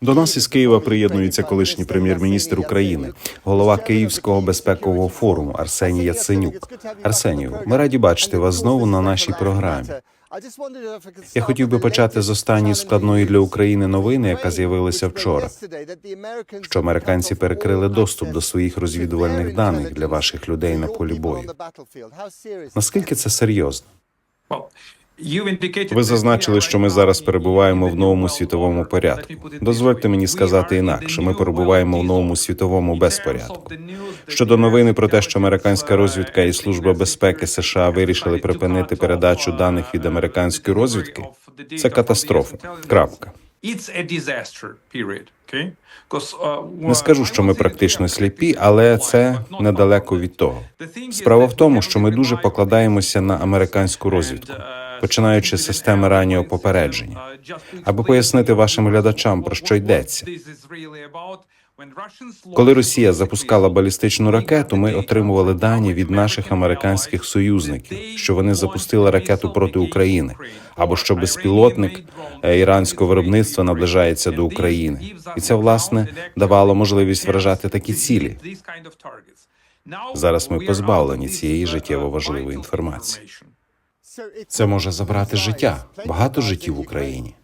До нас із Києва приєднується колишній прем'єр-міністр України, голова Київського безпекового форуму Арсеній Яценюк. Арсенію, ми раді бачити вас знову на нашій програмі. Я хотів би почати з останньої складної для України новини, яка з'явилася вчора. Що американці перекрили доступ до своїх розвідувальних даних для ваших людей на полі бою. Наскільки це серйозно? Ви зазначили, що ми зараз перебуваємо в новому світовому порядку. Дозвольте мені сказати інакше. Ми перебуваємо в новому світовому безпорядку. Щодо новини про те, що американська розвідка і служба безпеки США вирішили припинити передачу даних від американської розвідки, це катастрофа. Крапка. Не скажу, що ми практично сліпі, але це недалеко від того. Справа в тому, що ми дуже покладаємося на американську розвідку, починаючи з системи раннього попередження. Аби пояснити вашим глядачам про що йдеться. Коли Росія запускала балістичну ракету, ми отримували дані від наших американських союзників, що вони запустили ракету проти України, або що безпілотник е, іранського виробництва наближається до України, і це власне давало можливість вражати такі цілі. Зараз ми позбавлені цієї життєво важливої інформації. Це може забрати життя, багато життів в Україні.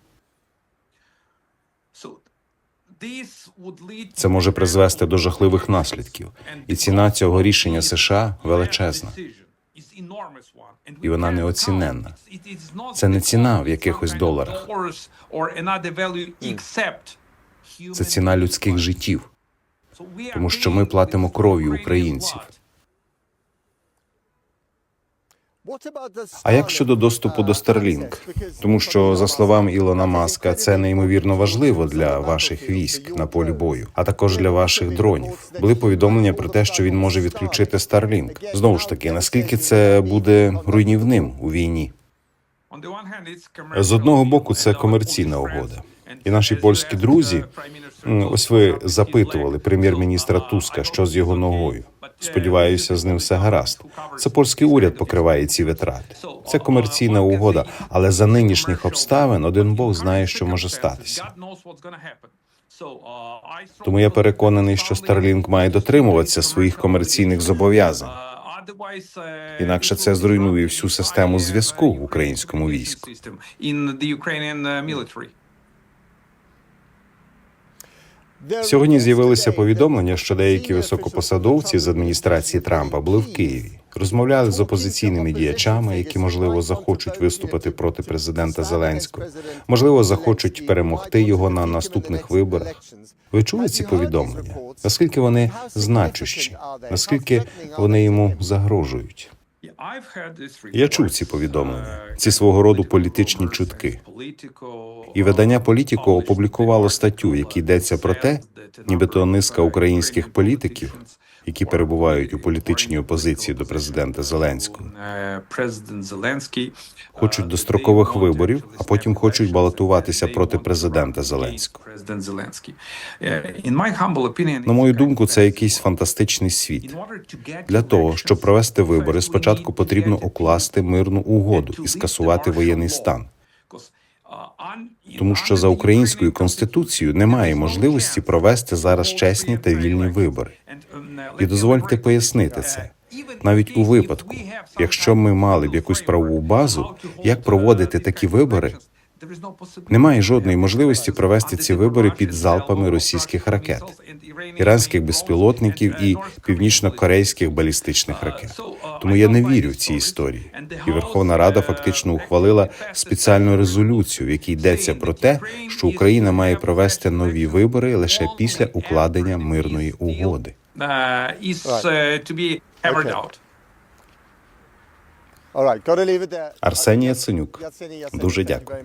Це може призвести до жахливих наслідків, і ціна цього рішення США величезна. І вона неоціненна. Це не ціна в якихось доларах. Це ціна людських життів, тому що ми платимо кров'ю українців. А як щодо доступу до Starlink? Тому що, за словами Ілона Маска, це неймовірно важливо для ваших військ на полі бою, а також для ваших дронів. Були повідомлення про те, що він може відключити Starlink. Знову ж таки, наскільки це буде руйнівним у війні? З одного боку, це комерційна угода. І наші польські друзі, Ось ви запитували прем'єр-міністра Туска, що з його ногою. Сподіваюся, з ним все гаразд. Це польський уряд покриває ці витрати. Це комерційна угода, але за нинішніх обставин один Бог знає, що може статися. Тому я переконаний, що Starlink має дотримуватися своїх комерційних зобов'язань. Інакше це зруйнує всю систему зв'язку в українському війську. Сьогодні з'явилися повідомлення, що деякі високопосадовці з адміністрації Трампа були в Києві, розмовляли з опозиційними діячами, які можливо захочуть виступити проти президента Зеленського, можливо, захочуть перемогти його на наступних виборах. Ви чули ці повідомлення? Наскільки вони значущі? Наскільки вони йому загрожують? Я чув ці повідомлення, ці свого роду політичні чутки. І видання Політіко опублікувало статтю, в якій йдеться про те, нібито низка українських політиків, які перебувають у політичній опозиції до президента Зеленського, Президент Зеленський хочуть дострокових виборів, а потім хочуть балотуватися проти президента Зеленського. My На мою думку, це якийсь фантастичний світ. Для того щоб провести вибори, спочатку потрібно укласти мирну угоду і скасувати воєнний стан. Тому що за українською конституцією немає можливості провести зараз чесні та вільні вибори. І дозвольте пояснити це. Навіть у випадку, якщо ми мали б якусь правову базу, як проводити такі вибори, немає жодної можливості провести ці вибори під залпами російських ракет, іранських безпілотників і північно-корейських балістичних ракет. Тому я не вірю в ці історії. І Верховна Рада фактично ухвалила спеціальну резолюцію, в якій йдеться про те, що Україна має провести нові вибори лише після укладення мирної угоди. uh, is uh, to be hammered out. Арсеній Яценюк. Дуже дякую.